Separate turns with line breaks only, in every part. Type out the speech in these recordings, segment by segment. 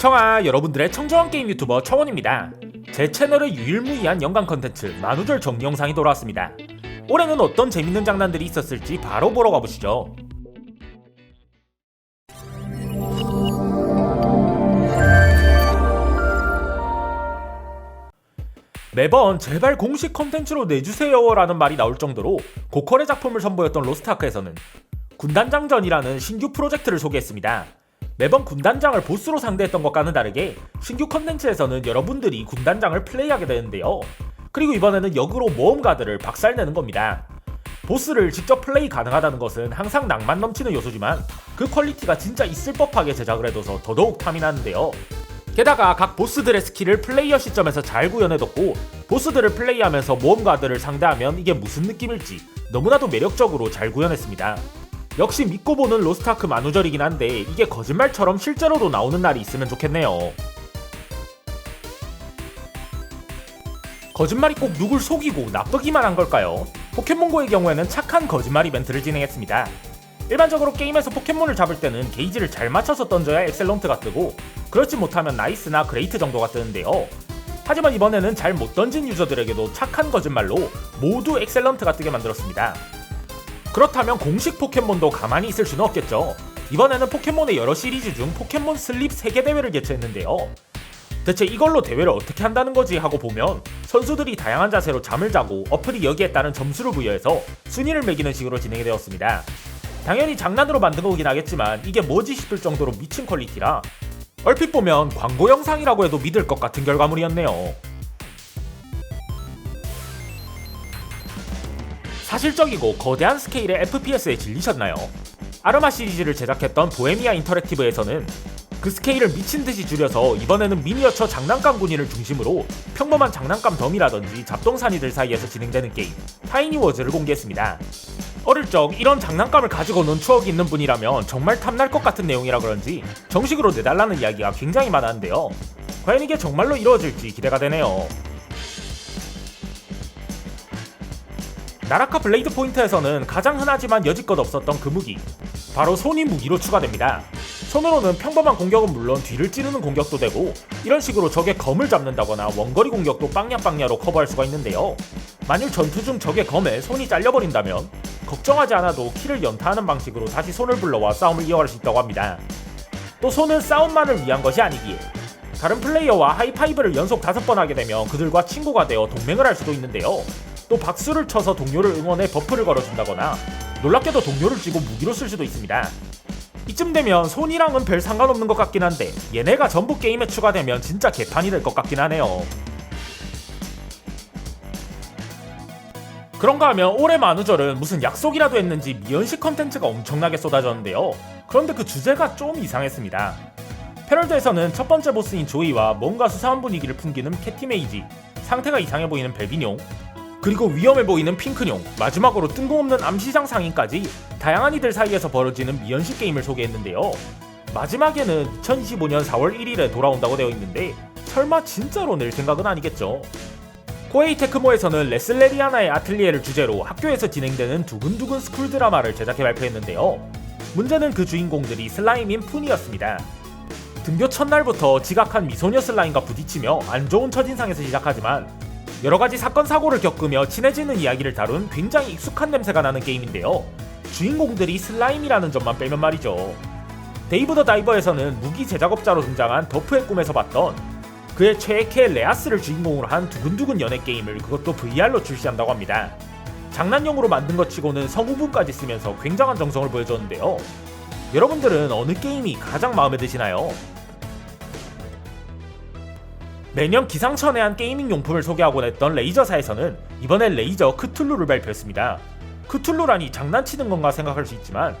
청아 여러분들의 청정한 게임 유튜버 청원입니다. 제 채널의 유일무이한 연간 컨텐츠 만우절 정리 영상이 돌아왔습니다. 올해는 어떤 재밌는 장난들이 있었을지 바로 보러 가보시죠. 매번 제발 공식 컨텐츠로 내주세요 라는 말이 나올 정도로 고퀄의 작품을 선보였던 로스트아크에서는 군단장전이라는 신규 프로젝트를 소개했습니다. 매번 군단장을 보스로 상대했던 것과는 다르게 신규 컨텐츠에서는 여러분들이 군단장을 플레이하게 되는데요. 그리고 이번에는 역으로 모험가들을 박살내는 겁니다. 보스를 직접 플레이 가능하다는 것은 항상 낭만 넘치는 요소지만 그 퀄리티가 진짜 있을 법하게 제작을 해둬서 더더욱 탐이 나는데요. 게다가 각 보스들의 스킬을 플레이어 시점에서 잘 구현해뒀고 보스들을 플레이하면서 모험가들을 상대하면 이게 무슨 느낌일지 너무나도 매력적으로 잘 구현했습니다. 역시 믿고 보는 로스트아크 만우절이긴 한데 이게 거짓말처럼 실제로도 나오는 날이 있으면 좋겠네요. 거짓말이 꼭 누굴 속이고 나쁘기만 한 걸까요? 포켓몬고의 경우에는 착한 거짓말 이벤트를 진행했습니다. 일반적으로 게임에서 포켓몬을 잡을 때는 게이지를 잘 맞춰서 던져야 엑셀런트가 뜨고 그렇지 못하면 나이스나 그레이트 정도가 뜨는데요. 하지만 이번에는 잘 못 던진 유저들에게도 착한 거짓말로 모두 엑셀런트가 뜨게 만들었습니다. 그렇다면 공식 포켓몬도 가만히 있을 수는 없겠죠. 이번에는 포켓몬의 여러 시리즈 중 포켓몬 슬립 세계 대회를 개최했는데요. 대체 이걸로 대회를 어떻게 한다는 거지 하고 보면 선수들이 다양한 자세로 잠을 자고 어플이 여기에 따른 점수를 부여해서 순위를 매기는 식으로 진행이 되었습니다. 당연히 장난으로 만든 거긴 하겠지만 이게 뭐지 싶을 정도로 미친 퀄리티라 얼핏 보면 광고 영상이라고 해도 믿을 것 같은 결과물이었네요. 사실적이고 거대한 스케일의 FPS에 질리셨나요? 아르마 시리즈를 제작했던 보헤미아 인터랙티브에서는 그 스케일을 미친 듯이 줄여서 이번에는 미니어처 장난감 군인을 중심으로 평범한 장난감 덤이라든지 잡동사니들 사이에서 진행되는 게임 타이니 워즈를 공개했습니다. 어릴 적 이런 장난감을 가지고 논 추억이 있는 분이라면 정말 탐날 것 같은 내용이라 그런지 정식으로 내달라는 이야기가 굉장히 많았는데요. 과연 이게 정말로 이루어질지 기대가 되네요. 나라카 블레이드 포인트에서는 가장 흔하지만 여지껏 없었던 그 무기 바로 손이 무기로 추가됩니다. 손으로는 평범한 공격은 물론 뒤를 찌르는 공격도 되고 이런 식으로 적의 검을 잡는다거나 원거리 공격도 빵야빵야로 커버할 수가 있는데요. 만일 전투 중 적의 검에 손이 잘려버린다면 걱정하지 않아도 키를 연타하는 방식으로 다시 손을 불러와 싸움을 이어갈 수 있다고 합니다. 또 손은 싸움만을 위한 것이 아니기에 다른 플레이어와 하이파이브를 연속 다섯 번 하게 되면 그들과 친구가 되어 동맹을 할 수도 있는데요. 또 박수를 쳐서 동료를 응원해 버프를 걸어준다거나 놀랍게도 동료를 쥐고 무기로 쓸 수도 있습니다. 이쯤 되면 손이랑은 별 상관없는 것 같긴 한데 얘네가 전부 게임에 추가되면 진짜 개판이 될 것 같긴 하네요. 그런가 하면 올해 만우절은 무슨 약속이라도 했는지 미연식 컨텐츠가 엄청나게 쏟아졌는데요. 그런데 그 주제가 좀 이상했습니다. 패럴드에서는 첫 번째 보스인 조이와 뭔가 수사한 분위기를 풍기는 캐티 메이지, 상태가 이상해 보이는 벨비뇽, 그리고 위험해 보이는 핑크뇽, 마지막으로 뜬금없는 암시장 상인까지 다양한 이들 사이에서 벌어지는 미연식 게임을 소개했는데요. 마지막에는 2025년 4월 1일에 돌아온다고 되어 있는데 설마 진짜로 낼 생각은 아니겠죠. 코에이 테크모에서는 레슬레리아나의 아틀리에를 주제로 학교에서 진행되는 두근두근 스쿨 드라마를 제작해 발표했는데요. 문제는 그 주인공들이 슬라임인 푼이었습니다. 등교 첫날부터 지각한 미소녀 슬라임과 부딪히며 안 좋은 첫인상에서 시작하지만 여러 가지 사건 사고를 겪으며 친해지는 이야기를 다룬 굉장히 익숙한 냄새가 나는 게임인데요. 주인공들이 슬라임이라는 점만 빼면 말이죠. 데이브 더 다이버에서는 무기 제작업자로 등장한 더프의 꿈에서 봤던 그의 최애캐 레아스를 주인공으로 한 두근두근 연애 게임을 그것도 VR로 출시한다고 합니다. 장난용으로 만든 것 치고는 성우분까지 쓰면서 굉장한 정성을 보여줬는데요. 여러분들은 어느 게임이 가장 마음에 드시나요? 매년 기상천외한 게이밍 용품을 소개하곤 했던 레이저사에서는 이번에 레이저 크툴루를 발표했습니다. 크툴루라니 장난치는 건가 생각할 수 있지만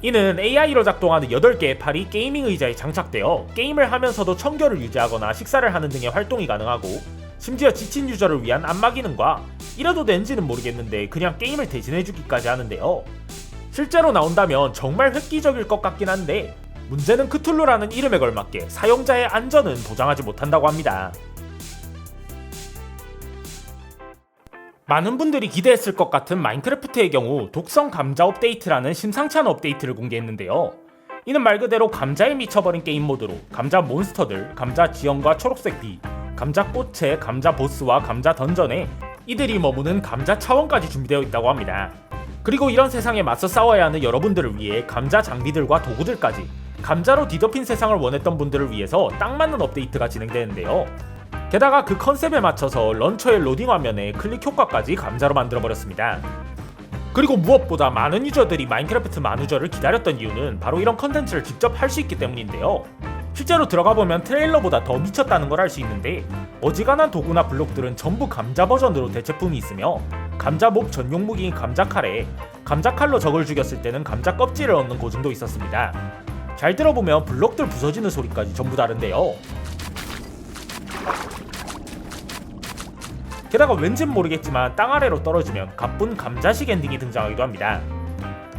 이는 AI로 작동하는 8개의 팔이 게이밍 의자에 장착되어 게임을 하면서도 청결을 유지하거나 식사를 하는 등의 활동이 가능하고 심지어 지친 유저를 위한 안마 기능과 이래도 된지는 모르겠는데 그냥 게임을 대신해주기까지 하는데요. 실제로 나온다면 정말 획기적일 것 같긴 한데 문제는 크툴루라는 이름에 걸맞게 사용자의 안전은 보장하지 못한다고 합니다. 많은 분들이 기대했을 것 같은 마인크래프트의 경우 독성 감자 업데이트라는 않은 업데이트를 공개했는데요. 이는 말 그대로 감자에 미쳐버린 게임 모드로 감자 몬스터들, 감자 지형과 초록색 비, 감자 꽃에 감자 보스와 감자 던전에 이들이 머무는 감자 차원까지 준비되어 있다고 합니다. 그리고 이런 세상에 맞서 싸워야 하는 여러분들을 위해 감자 장비들과 도구들까지 감자로 뒤덮인 세상을 원했던 분들을 위해서 딱 맞는 업데이트가 진행되는데요. 게다가 그 컨셉에 맞춰서 런처의 로딩 화면에 클릭 효과까지 감자로 만들어버렸습니다. 그리고 무엇보다 많은 유저들이 마인크래프트 만우절을 기다렸던 이유는 바로 이런 컨텐츠를 직접 할 수 있기 때문인데요. 실제로 들어가 보면 트레일러보다 더 미쳤다는 걸 알 수 있는데 어지간한 도구나 블록들은 전부 감자 버전으로 대체품이 있으며 감자 몹 전용 무기인 감자 칼에 감자 칼로 적을 죽였을 때는 감자 껍질을 얻는 고증도 있었습니다. 잘 들어보면 블록들 부서지는 소리까지 전부 다른데요. 게다가 왠진 모르겠지만 땅 아래로 떨어지면 가쁜 감자식 엔딩이 등장하기도 합니다.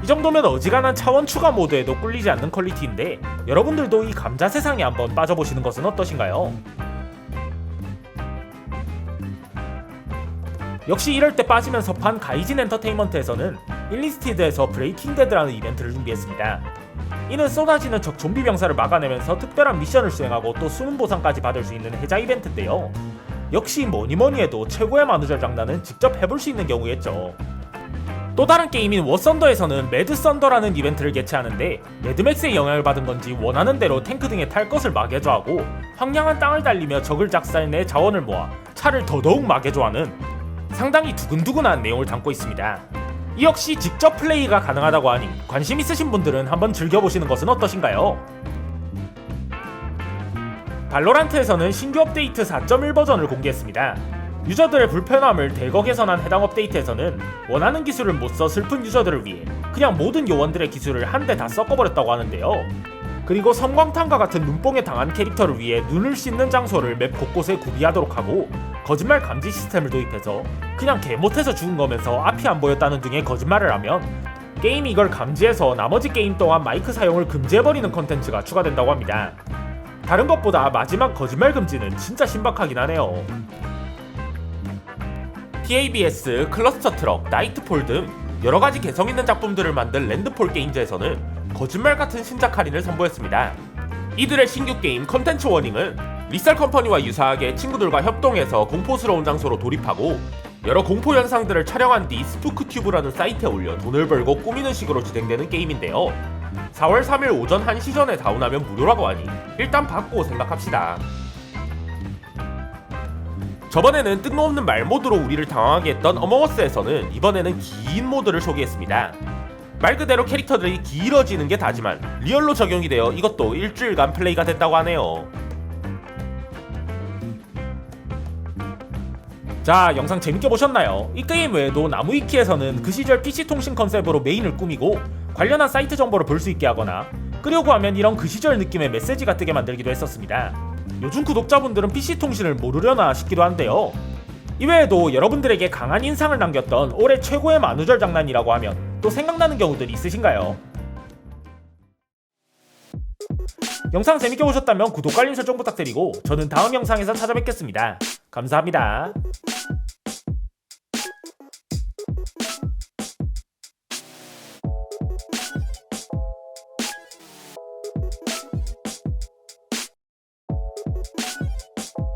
이 정도면 어지간한 차원 추가 모드에도 꿀리지 않는 퀄리티인데 여러분들도 이 감자 세상에 한번 빠져보시는 것은 어떠신가요? 역시 이럴 때 빠지면 섭한 가이진 엔터테인먼트에서는 일리스티드에서 브레이킹 데드라는 이벤트를 준비했습니다. 이는 쏟아지는 적 좀비 병사를 막아내면서 특별한 미션을 수행하고 또 숨은 보상까지 받을 수 있는 해자 이벤트인데요. 역시 뭐니뭐니 해도 최고의 만우절 장난은 직접 해볼 수 있는 경우겠죠. 또 다른 게임인 워썬더에서는 매드 썬더라는 이벤트를 개최하는데 매드맥스의 영향을 받은 건지 원하는 대로 탱크 등에 탈 것을 막여줘 하고 황량한 땅을 달리며 적을 작살내 자원을 모아 차를 더더욱 막여줘 하는 상당히 두근두근한 내용을 담고 있습니다. 이 역시 직접 플레이가 가능하다고 하니 관심 있으신 분들은 한번 즐겨보시는 것은 어떠신가요? 발로란트에서는 신규 업데이트 4.1 버전을 공개했습니다. 유저들의 불편함을 대거 개선한 해당 업데이트에서는 원하는 기술을 못 써 슬픈 유저들을 위해 그냥 모든 요원들의 기술을 한데 다 섞어버렸다고 하는데요. 그리고 섬광탄과 같은 눈뽕에 당한 캐릭터를 위해 눈을 씻는 장소를 맵 곳곳에 구비하도록 하고 거짓말 감지 시스템을 도입해서 그냥 개 못해서 죽은 거면서 앞이 안 보였다는 등의 거짓말을 하면 게임이 이걸 감지해서 나머지 게임 동안 마이크 사용을 금지해버리는 컨텐츠가 추가된다고 합니다. 다른 것보다 마지막 거짓말 금지는 진짜 신박하긴 하네요. TABS, 클러스터 트럭, 나이트폴 등 여러 가지 개성 있는 작품들을 만든 랜드폴 게임즈에서는 거짓말 같은 신작 할인을 선보였습니다. 이들의 신규 게임 컨텐츠 워닝은 리셀 컴퍼니와 유사하게 친구들과 협동해서 공포스러운 장소로 돌입하고 여러 공포 영상들을 촬영한 뒤 스푸크 튜브라는 사이트에 올려 돈을 벌고 꾸미는 식으로 진행되는 게임인데요. 4월 3일 오전 1시 전에 다운하면 무료라고 하니 일단 받고 생각합시다. 저번에는 뜬금없는 말 모드로 우리를 당황하게 했던 어머워스에서는 이번에는 긴 모드를 소개했습니다. 말 그대로 캐릭터들이 길어지는 게 다지만 리얼로 적용이 되어 이것도 일주일간 플레이가 됐다고 하네요. 자 영상 재밌게 보셨나요? 이 게임 외에도 나무위키에서는 그 시절 PC 통신 컨셉으로 메인을 꾸미고 관련한 사이트 정보를 볼 수 있게 하거나 끄려고 하면 이런 그 시절 느낌의 메시지가 뜨게 만들기도 했었습니다. 요즘 구독자분들은 PC 통신을 모르려나 싶기도 한데요. 이외에도 여러분들에게 강한 인상을 남겼던 올해 최고의 만우절 장난이라고 하면 또 생각나는 경우들이 있으신가요? 영상 재밌게 보셨다면 구독과 알림 설정 부탁드리고 저는 다음 영상에서 찾아뵙겠습니다. 감사합니다.